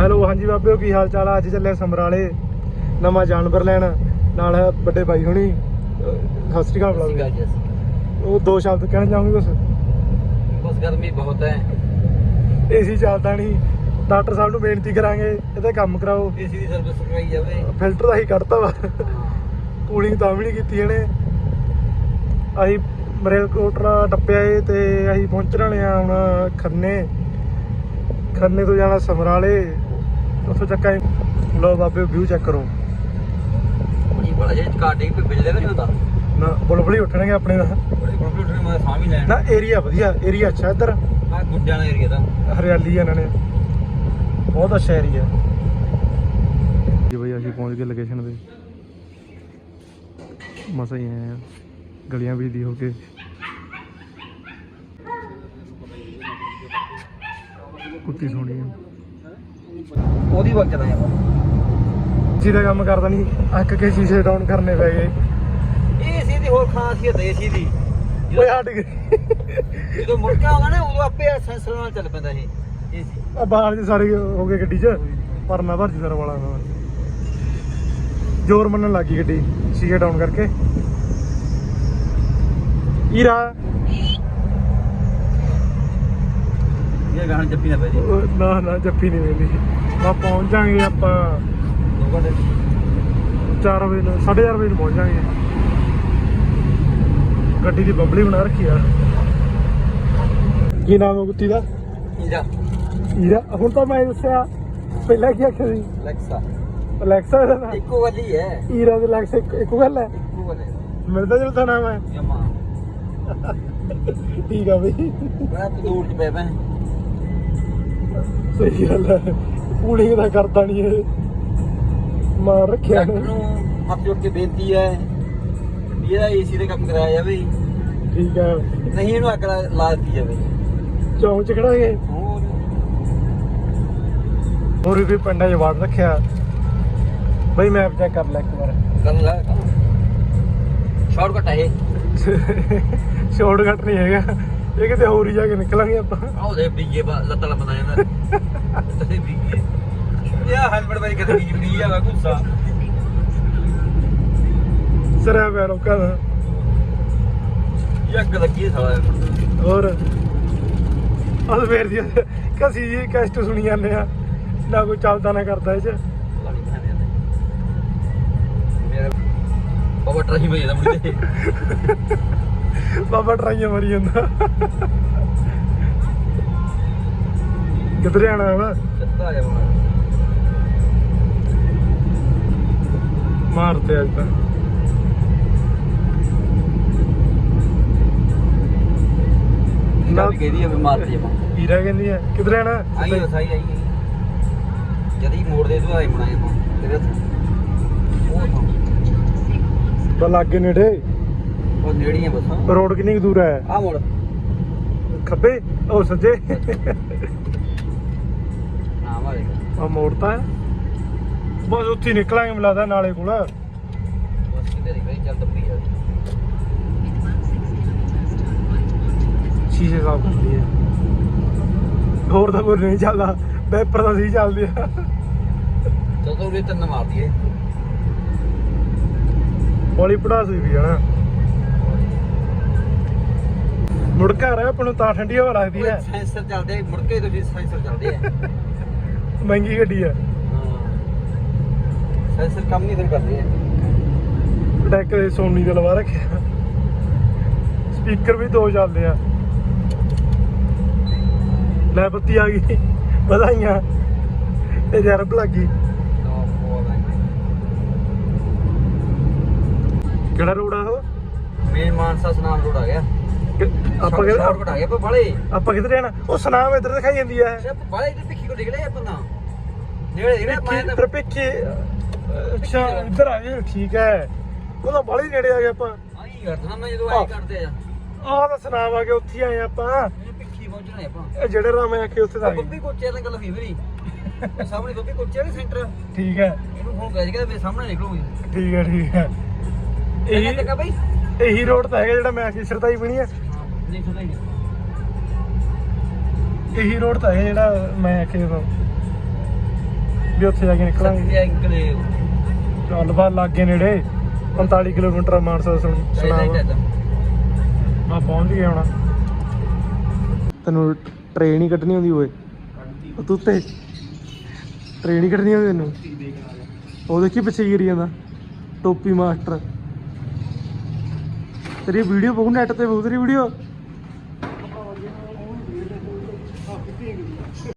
Hello ਹਾਂਜੀ ਬਾਬਿਓ ਕੀ ਹਾਲ ਚਾਲ ਆ? ਅੱਜ ਚੱਲੇ ਸਮਰਾਲੇ ਨਵਾਂ ਜਾਨਵਰ ਲੈਣ। ਨਾਲ ਵੱਡੇ ਬਾਈ ਹੁਣੀ ਸਤਿ ਸ਼੍ਰੀ ਅਕਾਲ ਉਹ ਦੋ ਸ਼ਬਦ ਕਹਿਣਾ ਚਾਹੂੰਗੀ ਬਸ ਬਸ ਗਰਮੀ ਬਹੁਤ ਹੈ। ਏਸੀ ਚੱਲਦਾ ਨਹੀਂ। ਡਾਕਟਰ ਸਾਹਿਬ ਨੂੰ ਬੇਨਤੀ ਕਰਾਂਗੇ ਇਹਦਾ ਕੰਮ ਕਰਾਓ। ਏਸੀ ਦੀ ਸਰਵਿਸ ਕਰਵਾਈ ਜਾਵੇ। ਫਿਲਟਰ ਦਾ ਹੀ ਕੱਢਤਾ ਵਾ। ਕੂਲਿੰਗ ਤਾਂ ਵੀ ਨਹੀਂ ਕੀਤੀ ਇਹਨੇ। ਅਸੀਂ ਮਰੇਲਕੋਟਲਾ ਟੱਪਿਆ ਏ ਤੇ ਅਸੀਂ ਪਹੁੰਚਣ ਵਾਲੇ ਆ ਹੁਣ ਖੰਨੇ। ਖੰਨੇ ਤੋਂ ਜਾਣਾ ਸਮਰਾਲੇ। ਉੱਥੋਂ ਚੱਕਾ ਲੋ ਬਾਬੇ ਵਿਊ ਚੈੱਕ ਕਰੋ। ਬੜੀ ਬੜਾ ਜੇ ਕਾਟਿੰਗ ਤੇ ਬਿਜਲੇ ਦਾ ਨਹੀਂ ਹੁੰਦਾ। ਨਾ ਬੁਲਬੁਲੀ ਉੱਠਣਗੇ ਆਪਣੇ ਦਾ ਨੇ ਮੈਂ ਸਾਹ ਵੀ ਲੈਣ। ਨਾ ਏਰੀਆ ਵਧੀਆ ਏਰੀਆ ਅੱਛਾ ਇੱਧਰ। ਗੁੱਡਿਆਂ ਦਾ ਏਰੀਆ ਦਾ। ਹਰਿਆਲੀ ਆ ਇਹਨਾਂ ਨੇ। ਬਹੁਤ ਅੱਛਾ ਏਰੀਆ ਜੀ ਬਈ ਅਸੀਂ ਪਹੁੰਚ ਗਏ ਲੋਕੇਸ਼ਨ ਤੇ। ਮਸਾ ਹੀ ਆਏ ਆ। ਗਲੀਆਂ ਵੀ ਦੀ ਹੋ ਕੇ। ਕੁੱਤੀ ਸੋਹਣੀ ਆ। ਉਹਦੀ ਵਕਤ ਦਾ ਯਾਰ ਜੀ ਦਾ ਕੰਮ ਕਰਦਾ ਨਹੀਂ ਅੱਕ ਕੇ ਸ਼ੀਸ਼ੇ ਡਾਊਨ ਕਰਨੇ ਪੈ ਗਏ। ਏਸੀ ਦੀ ਹੋਰ ਖਾਸੀਅਤ ਹੈ ਏਸੀ ਦੀ। ਓਏ ਹਟ ਗਏ। ਜਦੋਂ ਮੁੜਕਾ ਆਉਂਦਾ ਨਾ ਉਦੋਂ ਆਪੇ ਸੈਂਸਰ ਨਾਲ ਚੱਲ ਪੈਂਦਾ ਇਹ ਏਸੀ। ਆ ਬਾਹਰ ਦੇ ਸਾਰੇ ਹੋ ਗਏ ਗੱਡੀ 'ਚ ਪਰਨਾ ਭਰ ਜਦਰ ਵਾਲਾ ਨਾ ਜ਼ੋਰ ਮੰਨਣ ਲੱਗੀ ਗੱਡੀ ਸ਼ੀਸ਼ੇ ਡਾਊਨ ਕਰਕੇ। ਈਰਾ ਇਹ ਗਾਣ ਜੱਪੀ ਨਾ ਪੈ ਜੀ। ਉਹ ਨਾ ਨਾ ਜੱਫੀ ਨਹੀਂ ਮਿਲੀ ਬਾ ਪਹੁੰਚ ਜਾਾਂਗੇ ਆਪਾਂ ਦੋ ਘੰਟੇ 4 ਵਜੇ ਨੂੰ 4:30 ਵਜੇ ਨੂੰ ਪਹੁੰਚ ਜਾਾਂਗੇ ਗੱਡੀ ਦੀ ਬਬਲੀ ਬਣਾ ਰੱਖੀ ਆ। ਕੀ ਨਾਮ ਹੈ ਕੁੱਤੀ ਦਾ? ਇਹਦਾ ਈਰਾ ਹੁਣ ਤਾਂ ਮੈਂ ਦੱਸਿਆ ਪਹਿਲਾਂ ਕੀ ਆਖਿਆ ਸੀ? ਲੈਕਸਾ ਅਲੈਕਸਾ ਦਾ ਨਾਮ? ਇੱਕੋ ਗੱਲ ਹੀ ਹੈ। ਈਰਾ ਤੇ ਅਲੈਕਸਾ ਇੱਕ ਗੱਲ ਹੈ? ਇੱਕੋ ਗੱਲ ਹੈ। ਮਿਲਦਾ ਜੁਲਦਾ ਨਾਮ ਹੈ। ਜਮਾ। ਠੀਕ ਆ ਬਈ। ਮੈਂ ਤੰਦੂਰ ਚ ਪੈ ਪੈ ਸਹੀ ਗੱਲ ਹੈ। ਕੂਲਿੰਗ ਦਾ ਕਰਦਾ ਨਹੀਂ ਇਹ। ਮਾਰ ਰੱਖਿਆ ਨੂੰ ਹੱਥ ਜੋੜ ਕੇ ਬੇਨਤੀ ਹੈ ਵੀ ਇਹਦਾ ਏਸੀ ਦੇ ਕੰਮ ਕਰਾਇਆ ਜਾਵੇ। ਠੀਕ ਹੈ ਨਹੀਂ ਇਹਨੂੰ ਅੱਗ ਲਾ ਲਾ ਦਿੱਤੀ ਜਾਵੇ। ਚੌਂਕ ਚ ਖੜਾਂਗੇ ਹੋਰ? ਹੋਰ ਵੀ ਪਿੰਡਾਂ 'ਚ ਵਾੜ ਰੱਖਿਆ। ਬਈ ਮੈਪ ਚੈੱਕ ਕਰ ਲੈ ਇੱਕ ਵਾਰ। ਗੱਲ ਲਾ। ਸ਼ਾਰਟਕਟ ਹੈ ਇਹ। ਸ਼ਾਰਟਕਟ ਨਹੀਂ ਹੈਗਾ। ਇਹ ਕਿਤੇ ਹੋਰ ਹੀ ਜਾ ਕੇ ਨਿਕਲਾਂਗੇ ਆਪਾਂ। ਆਹ ਦੇ ਬੀਗੇ ਬਾ ਲੱਤਾਂ ਲੰਮਦਾ ਜਾਂਦਾ। ਤੇ ਬੀਗੇ ਇਹ ਹੈਲਮਟ ਬਾਈ ਕਿਤੇ ਬੀਜ ਬੀਜ ਆਗਾ ਗੁੱਸਾ ਸਰਿਆ ਪਿਆ ਲੋਕਾਂ ਦਾ। ਅੱਗ ਲੱਗੀ ਸਾਲਾ ਹੋਰ? ਅਸ ਫੇਰ ਦੀ ਕਸੀ ਜੀ ਕਸ਼ਟ ਸੁਣੀ ਜਾਂਦੇ ਆ। ਨਾ ਕੋਈ ਚੱਲਦਾ ਨਾ ਕਰਦਾ ਇਹ ਚ। ਮੇਰੇ ਬਾਬਾ ਟਰਾਈ ਮੈਂ ਇਹਦਾ ਮੁੰਡੇ। ਬਾਬਾ ਟਰਾਈਆਂ ਮਰੀ ਜਾਂਦਾ ਕਿੱਧਰ ਜਾਣਾ ਵਾ ਸੱਤਾ ਜਾ ਬਣਾ ਮਾਰਤੇ ਅੱਜ ਤਾਂ। ਨਾ ਵੀ ਕਹਿੰਦੀ ਆ ਵੀ ਮਾਰਦੇ ਜਮਾ ਹੀਰਾ ਕਹਿੰਦੀ ਆ। ਕਿੱਧਰ ਜਾਣਾ? ਆਈ ਹੋ ਸਾਈ ਆਈ ਜਦੀ ਮੋੜ ਦੇ ਤੂੰ ਆਈ ਬਣਾਏ ਮਾ ਤੇਰੇ ਹੱਥ। ਉਹ। ਬਾ ਲਾਗੇ ਨੇੜੇ। ਉਹ ਨੇੜੀ ਆ ਬਸ। ਰੋਡ ਕਿੰਨੀ ਕੁ ਦੂਰ ਹੈ? ਆ ਮੋੜ। ਖੱਬੇ? ਉਹ ਸੱਜੇ? ਆ ਮੋੜਤਾ ਹੈ। ਬਸ ਉੱਥੇ ਹੀ ਨਿਕਲਾਂਗੇ ਮਿਲਾਦਾ ਨਾਲੇ ਕੋਲ। ਬਸ ਕਿਤੇ ਨਹੀਂ ਗਈ ਚੱਲ ਦੱਬੀ ਜਾ ਸ਼ੀਸ਼ੇ ਸਾਫ਼ ਕਰਦੀ ਹੈ ਹੋਰ ਤਾਂ ਕੋਈ ਨਹੀਂ ਚੱਲਦਾ। ਵੈਪਰ ਤਾਂ ਸਹੀ ਚੱਲਦੀ ਆ। ਤੂੰ ਵੀ ਤੰਨ ਮਾਰ ਦਈਏ। ਬੋਲੀ ਪੜਾਸ ਵੀ ਹਨਾ ਮੁੜ ਘਰ ਆ ਆਪਾਂ ਨੂੰ ਤਾਂ ਠੰਡੀ ਹਵਾ ਲੱਗਦੀ ਹੈ। ਸੈਂਸਰ ਚੱਲਦੇ ਆ, ਮੁੜ ਕੇ ਤੁਸੀਂ ਸੈਂਸਰ ਚੱਲਦੇ ਆ। ਮਹਿੰਗੀ ਗੱਡੀ ਹੈ। ਸੈਂਸਰ ਕੰਮ ਨਹੀਂ ਫਿਰ ਕਰਦੇ ਆ ਡੈਕ ਦੇ ਸੋਨੀ ਦਾ ਲਵਾ ਰੱਖਿਆ ਸਪੀਕਰ ਵੀ ਦੋ ਚੱਲਦੇ ਆ। ਲੈ ਬੱਤੀ ਆ ਗਈ ਵਧਾਈਆਂ। ਤੇ ਜਰਬ ਲੱਗੀ ਕਿਹੜਾ ਰੋਡ ਆ ਉਹ? ਮੇਨ ਮਾਨਸਾ ਸਨਾਨ ਰੋਡ ਆ ਗਿਆ। ਕਿ- ਆਪਾਂ ਕਿਧਰ ਆ ਗਿਆ ਪਰ ਬੜੇ ਆਪਾਂ ਕਿੱਧਰ ਜਾਣਾ? ਉਹ ਸੁਨਾਮ ਇੱਧਰ ਦਿਖਾਈ ਜਾਂਦੀ ਹੈ ਸਿਰਫ ਬੜੇ ਤੇ ਪਿੱਖੀ ਕੋ ਨਿਕਲੇ ਆਪਾਂ ਨਾ ਨੇੜੇ ਜਿਹੜੇ ਮੈਂ ਤਾਂ ਪਿੱਛੇ ਅੱਛਾ ਇੱਧਰ ਆ ਗਏ ਠੀਕ ਹੈ। ਉਹ ਤਾਂ ਬਾਲੀ ਨੇੜੇ ਆ ਗਏ ਆਪਾਂ। ਆਈ ਕਰਦਾ ਮੈਂ ਜਦੋਂ ਆਈ ਕਰਦੇ ਆ। ਆਹ ਤਾਂ ਸੁਨਾਮ ਆ ਕੇ ਉੱਥੇ ਆਏ ਆਪਾਂ। ਇਹ ਪਿੱਖੀ ਪਹੁੰਚਣਾ ਆਪਾਂ। ਇਹ ਜਿਹੜੇ ਰਾਮ ਆ ਕੇ ਉੱਥੇ ਆ ਬੱਬੀ ਕੋਚੇ ਨਾਲ ਗੱਲ ਹੋਈ ਮੇਰੀ। ਸਾਹਮਣੇ ਬੱਬੀ ਕੋਚੇ ਨੇ ਸੈਂਟਰ ਠੀਕ ਹੈ। ਇਹਨੂੰ ਫੋਨ ਕਰ ਕੇ ਮੇਰੇ ਸਾਹਮਣੇ ਨਿਕਲੂਗੀ ਠੀਕ ਹੈ ਠੀਕ ਹੈ। ਇਹ ਇਹੀ ਤੱਕ ਬਈ? ਇਹੀ ਰੋਡ ਤਾਂ ਹੈਗਾ ਜਿਹੜਾ ਮੈਂ ਸ਼ਰਦਾਈ ਬਣੀ ਹੈ ਇਹੀ ਰੋਡ ਤਾਂ ਹੈਗਾ ਜਿਹੜਾ ਮੈਂ ਆਖੇ ਤੋਂ ਵੀ ਉੱਥੇ ਜਾ ਕੇ ਨਿਕਲਾਂਗੇ। ਸੱਤਿਆ ਚੱਲ ਬਾ ਲਾਗੇ ਨੇੜੇ 45 ਕਿਲੋਮੀਟਰ ਆ ਮਾਨਸਾ ਸੁਣ ਸੁਣਾਵਾ ਆ ਪਹੁੰਚ ਗਏ ਹੁਣ। ਤੈਨੂੰ ਟ੍ਰੇਨ ਹੀ ਕੱਢਣੀ ਹੁੰਦੀ ਓਏ। ਉਹ ਤੂੰ ਤੇ ਟ੍ਰੇਨ ਹੀ ਕੱਢਣੀ ਹੁੰਦੀ ਤੈਨੂੰ। ਉਹ ਦੇਖੀ ਪਿੱਛੇ ਗਿਰੀ ਜਾਂਦਾ। ਟੋਪੀ ਮਾਸਟਰ। ਤੇਰੀ ਵੀਡੀਓ ਬਹੁਤ ਨੈਟ ਤੇ ਬਹੁਤ ਤੇਰੀ ਵੀਡੀਓ।